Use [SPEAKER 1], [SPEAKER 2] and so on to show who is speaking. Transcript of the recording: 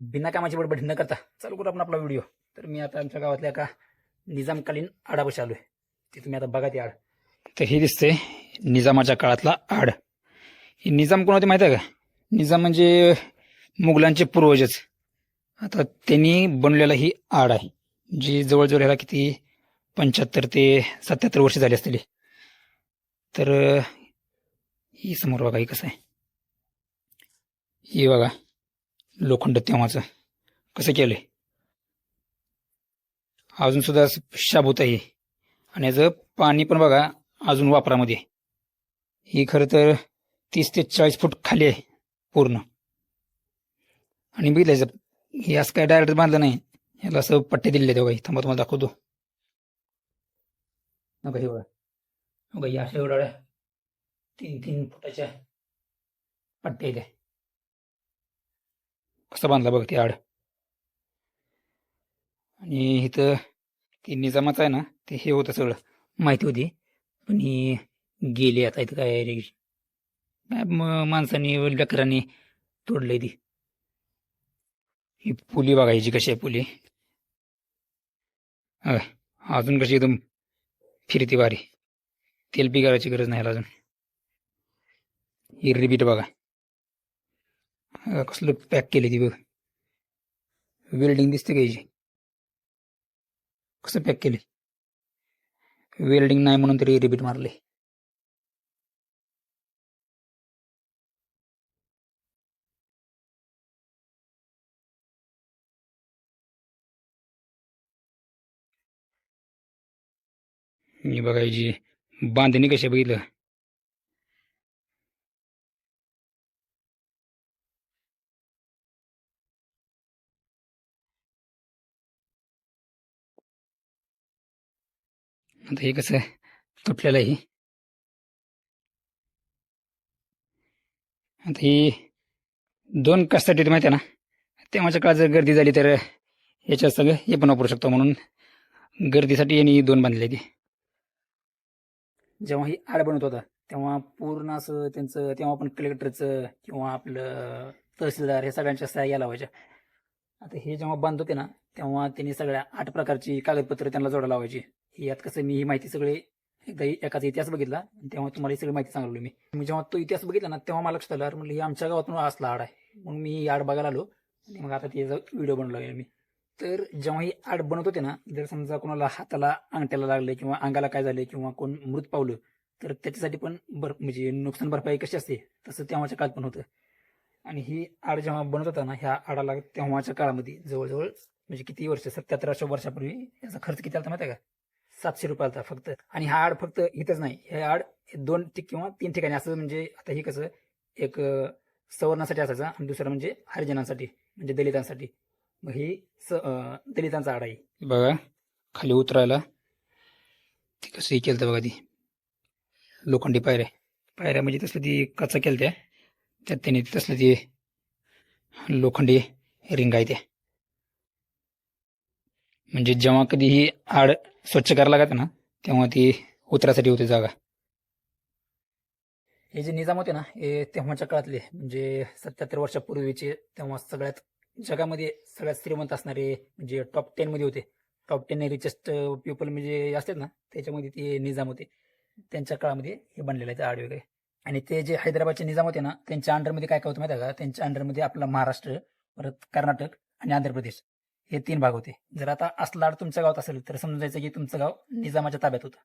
[SPEAKER 1] बिना कामाची बडबड न करता चालू करू आपण आपला व्हिडिओ तर मी आता आमच्या गावातल्या एका निजामकालीन आडापाशी आहे ते तुम्ही आता बघा ती आड. तर हे दिसते निजामाच्या काळातला आड. हे निजाम कोण होते माहिती आहे का? निजाम म्हणजे मुघलांचे पूर्वजच. आता त्यांनी बनवलेला ही आड आहे. जी जवळजवळ ह्याला किती पंच्याहत्तर ते सत्याहत्तर वर्ष झाली असतील तर ही समोर बघा ही कसं आहे? ही बघा. लोखंड तेव्हाचं. कसं केलंय? अजून सुद्धा शाबूत आहे. आणि याचं पाणी पण बघा अजून वापरामध्ये. ही खरं तर तीस ते चाळीस फूट खाली आहे पूर्ण. आणि बघितलं हे असं काय डायरेक्ट बांधलं नाही. याला असं पट्टे दिलेले तेव्हा थांबा तुम्हाला दाखवतो. नका हे बघा. बघा या अशा एवढ्या तीन तीन फुटाच्या पट्ट्या इथे कसं बांधला बघ ती आड. आणि इथं ती निजामाचं आहे ना ते हे होतं सगळं माहिती होती. पण ही गेली आता इथं काय रे काय म- लेकरांनी तोडलंय ती. ही पुली बघायची कशी आहे पुली. अजून कशी एकदम फिरती बारी. तेल बिगारायची गरज नाही अजून. ही रिपीट बघा. कसलं पॅक केली ती बघ. वेल्डिंग दिसते का याची कसं पॅक केली वेल्डिंग नाही म्हणून तरी रिपीट मारले मी बघायची बांधणी कशी आहे बघितलं? आता हे कसं तुटलेलं आहे आता ही दोन कशासाठी माहिती आहे ना? तेव्हाच्या काळात जर गर्दी झाली तर याच्या सगळं हे पण वापरू शकतो म्हणून गर्दीसाठी यांनी दोन बांधले ते जेव्हा ही आड बनवत होता तेव्हा पूर्ण असं त्यांचं तेव्हा आपण कलेक्टरचं किंवा आपलं तहसीलदार हे सगळ्यांच्या सहाय्या लावायच्या. आता हे जेव्हा बांधत होते ना तेव्हा त्यांनी सगळ्या आठ प्रकारची कागदपत्र त्यांना जोडा लावायची. यात कसं मी ही माहिती सगळी एकदा एकाचा इतिहास बघितला आणि तेव्हा तुम्हाला ही सगळी माहिती सांगलो मी. मी जेव्हा तो इतिहास बघितला ना तेव्हा मला लक्षात आलं अरे म्हणलं हे आमच्या गावातून असला आड आहे. म्हणून मी ही आड बघायला आलो आणि मग आता त्याचा व्हिडिओ बनवला मी. तर जेव्हा ही आड बनवत होते ना जर समजा कोणाला हाताला अंगठ्याला लागले किंवा अंगाला काय झाले किंवा कोण मृत पावलं तर त्याच्यासाठी पण बर म्हणजे नुकसान भरपाई कशी असते तसं तेव्हाच्या काळात पण होतं. आणि ही आड जेव्हा बनत होता ना ह्या आडाला तेव्हाच्या काळामध्ये जवळजवळ म्हणजे किती वर्ष सत्याहत्तर अशा वर्षापूर्वी याचा खर्च किती आला माहिती आहे का? सातशे रुपयाला फक्त. आणि हा आड फक्त इथंच नाही. हे आड दोन किंवा तीन ठिकाणी असं म्हणजे आता हे कसं एक सवर्णासाठी असायचं आणि दुसरं म्हणजे हरिजनांसाठी म्हणजे दलितांसाठी. मग ही स दलितांचा आड आहे. बघा खाली उतरायला. ती कसं केलं बघा ती. लोखंडी पायऱ्या. पायऱ्या म्हणजे तसलं ती कचा केलं त्या त्यात त्याने तसलं ती लोखंडी रिंग आहे त्या. म्हणजे जेव्हा कधीही आड स्वच्छ करायला लागत ना तेव्हा ती उतरासाठी होते जागा. हे जे निजाम होते ना हे तेव्हाच्या काळातले म्हणजे सत्याहत्तर वर्षापूर्वीचे तेव्हा सगळ्यात जगामध्ये सगळ्यात श्रीमंत असणारे म्हणजे टॉप टेन मध्ये होते. टॉप टेन रिचेस्ट पीपल म्हणजे असतात ना त्याच्यामध्ये ते निजाम होते. त्यांच्या काळामध्ये हे बनलेलं आहे आड वगैरे. आणि ते जे हैदराबादचे निजाम होते ना त्यांच्या अंडरमध्ये काय काय होतं माहिती आहे का? त्यांच्या अंडरमध्ये आपला महाराष्ट्र परत कर्नाटक आणि आंध्र प्रदेश. हे तीन भाग होते. जर आता असला आड तुमच्या गावात असेल तर समजायचं की तुमचं गाव निजामाच्या ताब्यात होतं.